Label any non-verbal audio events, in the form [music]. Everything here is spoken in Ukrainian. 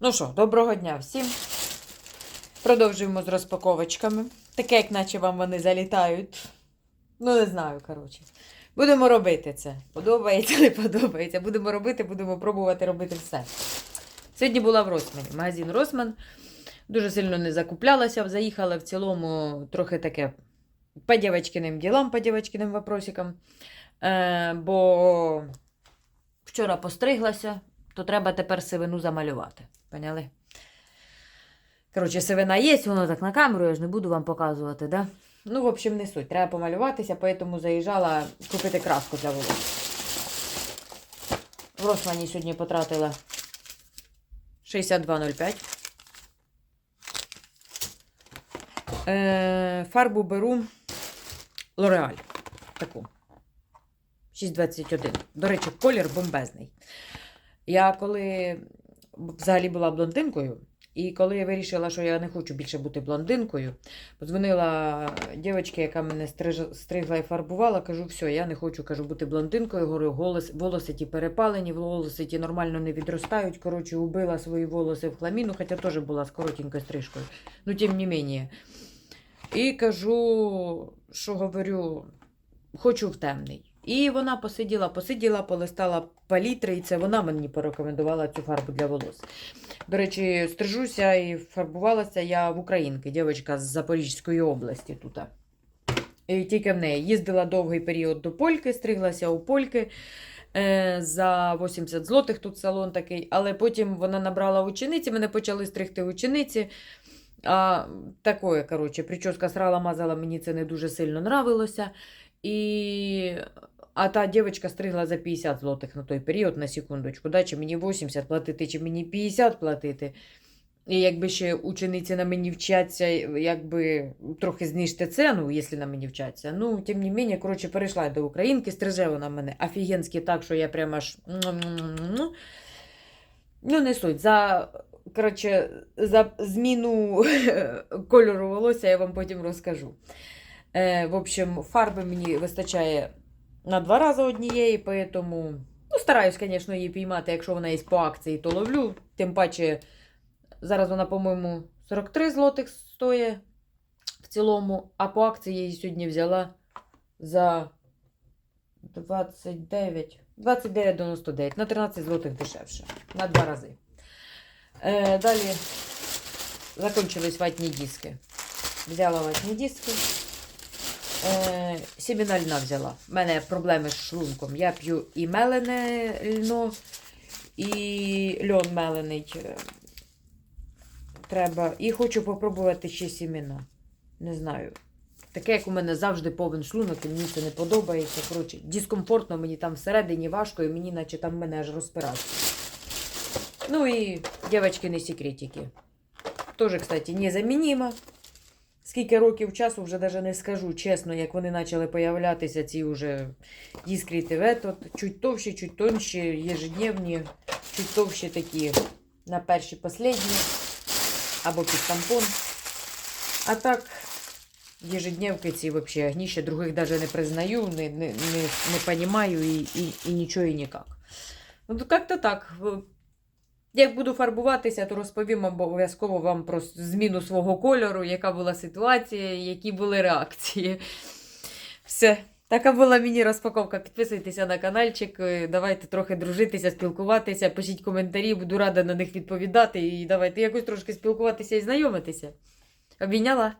Ну що, доброго дня всім. Продовжуємо з розпаковочками. Таке, як наче вам вони залітають. Ну, не знаю, коротше. Будемо робити це. Подобається, не подобається. Будемо робити, будемо пробувати робити все. Сьогодні була в Росмані. Магазин Росман. Дуже сильно не закуплялася. Заїхала в цілому трохи таке по дівчинкиним ділам, по дівчинкиним вопросикам. Е, бо вчора постриглася, то треба тепер сивину замалювати. Поняли? Коротше, сивина є, воно так на камеру, я ж не буду вам показувати, да? Ну, в общем, не суть. Треба помалюватися, поэтому заїжджала купити краску для волосся. В Росмані сьогодні потратила 62,05. Е, фарбу беру L'Oreal. Таку. 6,21. До речі, колір бомбезний. Я коли взагалі була блондинкою, і коли я вирішила, що я не хочу більше бути блондинкою, подзвонила дівчинці, яка мене стригла і фарбувала, кажу, все, я не хочу кажу, бути блондинкою. Говорю, голос, волоси ті перепалені, волоси ті нормально не відростають. Коротше, убила свої волоси в хламіну, хоча теж була з коротенькою стрижкою. Ну, тим не менше. І кажу, що говорю, хочу в темний. І вона посиділа, посиділа, полистала палітри, і це вона мені порекомендувала цю фарбу для волос. До речі, стрижуся і фарбувалася я в Українки, дівчинка з Запорізької області тут. І тільки в неї їздила довгий період до Польки, стриглася у Польки е, за 80 злотих тут салон такий, але потім вона набрала учениці, мене почали стригти учениці. А, такое, коротше, прическа срала, мазала, мені це не дуже сильно нравилося. І... А та дівчинка стригла за 50 злотих на той період, на секундочку. Да? Чи мені 80 платити, чи мені 50 платити. І якби ще учениці на мені вчаться, якби трохи знижте ціну, якщо на мені вчаться. Ну, тим не менше, коротше, перейшла до українки, стриже вона мене офігенськи так, що я прямо аж. Ну, не суть. За, коротше, за зміну [laughs] кольору волосся я вам потім розкажу. Е, в общем, фарби мені вистачає на два рази однієї, поэтому ну, стараюсь, звісно, її піймати, якщо вона є по акції, то ловлю. Тим паче, зараз вона, по-моєму, 43 злотих стоїть в цілому, а по акції я її сьогодні взяла за 29, 29,99, на 13 злотих дешевше, на два рази. Е, далі закончились ватні диски. Взяла ватні диски. Е, сіміна льна взяла. У мене проблеми з шлунком. Я п'ю і мелене льно, і льон мелений. е, Треба. І хочу попробувати ще сіміна. Не знаю. Таке, як у мене завжди повен шлунок, і мені це не подобається. Коротше, дискомфортно мені там всередині важко, і мені наче там мене аж розпирається. Ну і дівчатки не секретики. Тоже, кстати, незамініма. Скільки років часу вже навіть не скажу, чесно, як вони почали появлятися, ці вже іскріти в этот, чуть товщі, чуть тонші, єжедневні, чуть товщі такі на перші последні, або під тампон. А так, ежедневки ці взагалі огніще, других навіть не признаю, не, не, не, не понимаю і, і, і нічого і ніяк. Ну, то як-то так. Як буду фарбуватися, то розповім обов'язково вам про зміну свого кольору, яка була ситуація, які були реакції. Все. Така була міні-розпаковка. Підписуйтеся на каналчик, е, давайте трохи дружитися, спілкуватися, пишіть коментарі, буду рада на них відповідати. І давайте якось трошки спілкуватися і знайомитися. Обійняла.